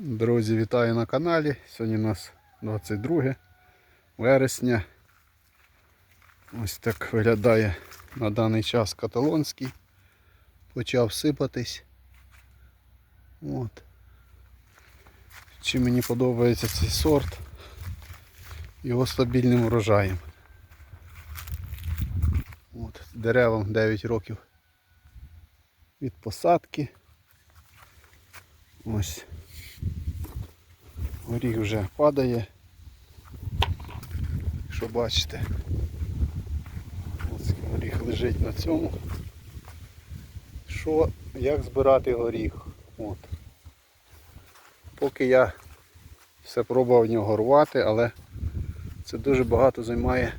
Друзі, вітаю на каналі. Сьогодні у нас 22 вересня. Ось так виглядає на даний час каталонський. Почав сипатись. От. Чи мені подобається цей сорт його стабільним врожаєм. От, деревам 9 років від посадки. Ось. Горіх вже падає. Якщо бачите, ось горіх лежить на цьому. Що, як збирати горіх? От. Поки я все пробував в нього рвати, але це дуже багато займає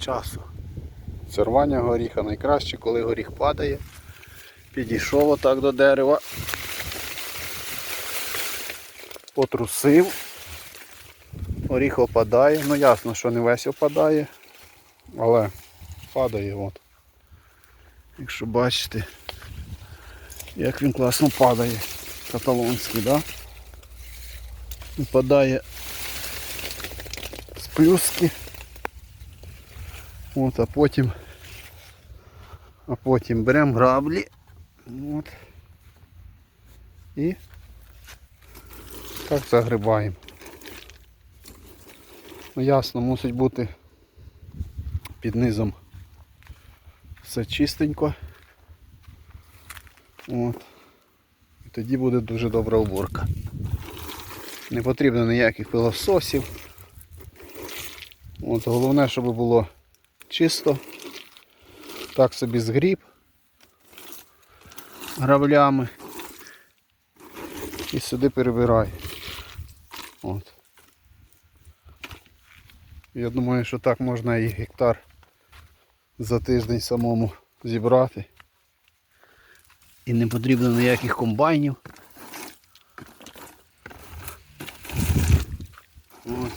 часу. Це рвання горіха найкраще, коли горіх падає. Підійшов отак до дерева. Потрусив. Оріх опадає. Ну ясно, що не весь опадає, але падає от. Якщо бачите, як він класно падає. Каталонський, да? Падає з плюски. От, а потім а потім беремо граблі. От. І так загрибаємо. Ну ясно, мусить бути під низом все чистенько. От. І тоді буде дуже добра уборка. Не потрібно ніяких пилососів. От, головне, щоб було чисто. Так собі згріб граблями. І сюди перебирай. От. Я думаю, що так можна і гектар за тиждень самому зібрати. І не потрібно ніяких комбайнів. От.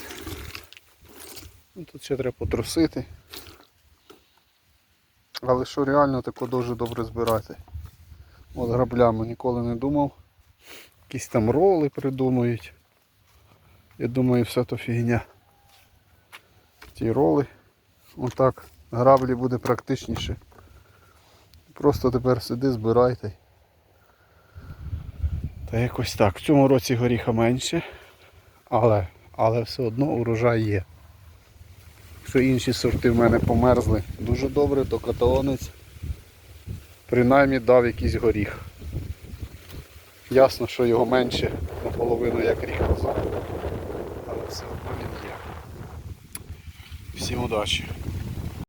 Ну, Тут ще треба потрусити. Але що реально тако дуже добре збирати. От граблями ніколи не думав. Якісь там роли придумують. Я думаю, все то фігня. Ті роли. Отак граблі буде практичніше. Просто тепер сиди, збирайте. Та якось так. В цьому році горіха менше, але, але все одно урожай є. Якщо інші сорти в мене померзли дуже добре, то каталонець принаймні дав якийсь горіх. Ясно, що його менше наполовину як рік назад, але все одно він є. Всім удачі!